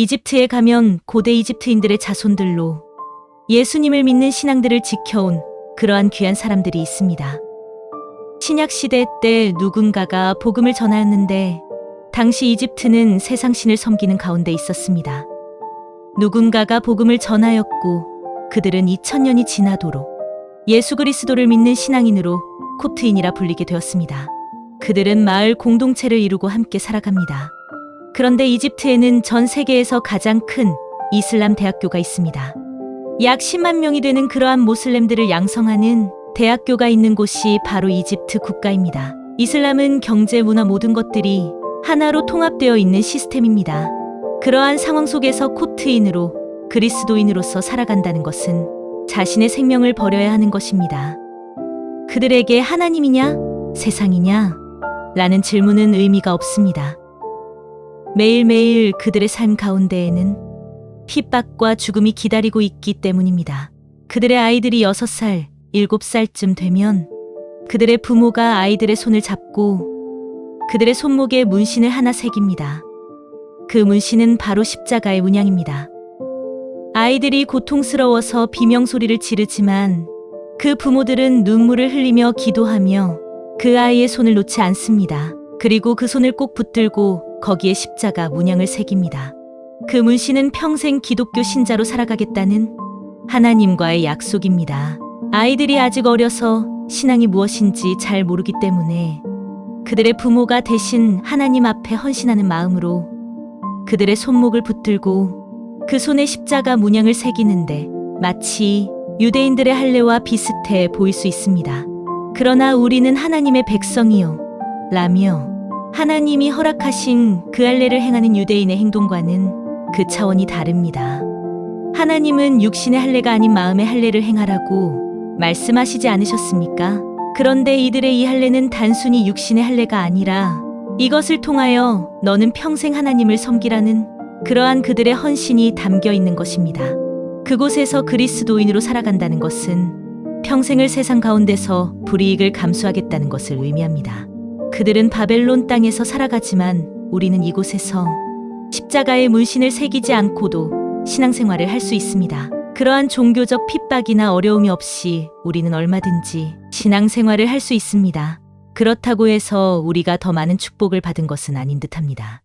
이집트에 가면 고대 이집트인들의 자손들로 예수님을 믿는 신앙들을 지켜온 그러한 귀한 사람들이 있습니다. 신약 시대 때 누군가가 복음을 전하였는데 당시 이집트는 세상 신을 섬기는 가운데 있었습니다. 누군가가 복음을 전하였고 그들은 2000년이 지나도록 예수 그리스도를 믿는 신앙인으로 코트인이라 불리게 되었습니다. 그들은 마을 공동체를 이루고 함께 살아갑니다. 그런데 이집트에는 전 세계에서 가장 큰 이슬람 대학교가 있습니다. 약 10만 명이 되는 그러한 모슬렘들을 양성하는 대학교가 있는 곳이 바로 이집트 국가입니다. 이슬람은 경제, 문화 모든 것들이 하나로 통합되어 있는 시스템입니다. 그러한 상황 속에서 코트인으로 그리스도인으로서 살아간다는 것은 자신의 생명을 버려야 하는 것입니다. 그들에게 하나님이냐, 세상이냐? 라는 질문은 의미가 없습니다. 매일매일 그들의 삶 가운데에는 핍박과 죽음이 기다리고 있기 때문입니다. 그들의 아이들이 6살, 7살쯤 되면 그들의 부모가 아이들의 손을 잡고 그들의 손목에 문신을 하나 새깁니다. 그 문신은 바로 십자가의 문양입니다. 아이들이 고통스러워서 비명소리를 지르지만 그 부모들은 눈물을 흘리며 기도하며 그 아이의 손을 놓지 않습니다. 그리고 그 손을 꼭 붙들고 거기에 십자가 문양을 새깁니다. 그 문신은 평생 기독교 신자로 살아가겠다는 하나님과의 약속입니다. 아이들이 아직 어려서 신앙이 무엇인지 잘 모르기 때문에 그들의 부모가 대신 하나님 앞에 헌신하는 마음으로 그들의 손목을 붙들고 그 손에 십자가 문양을 새기는데 마치 유대인들의 할례와 비슷해 보일 수 있습니다. 그러나 우리는 하나님의 백성이요. 라며 하나님이 허락하신 그 할례를 행하는 유대인의 행동과는 그 차원이 다릅니다. 하나님은 육신의 할례가 아닌 마음의 할례를 행하라고 말씀하시지 않으셨습니까? 그런데 이들의 이 할례는 단순히 육신의 할례가 아니라 이것을 통하여 너는 평생 하나님을 섬기라는 그러한 그들의 헌신이 담겨 있는 것입니다. 그곳에서 그리스도인으로 살아간다는 것은 평생을 세상 가운데서 불이익을 감수하겠다는 것을 의미합니다. 그들은 바벨론 땅에서 살아가지만 우리는 이곳에서 십자가의 문신을 새기지 않고도 신앙생활을 할 수 있습니다. 그러한 종교적 핍박이나 어려움이 없이 우리는 얼마든지 신앙생활을 할 수 있습니다. 그렇다고 해서 우리가 더 많은 축복을 받은 것은 아닌 듯 합니다.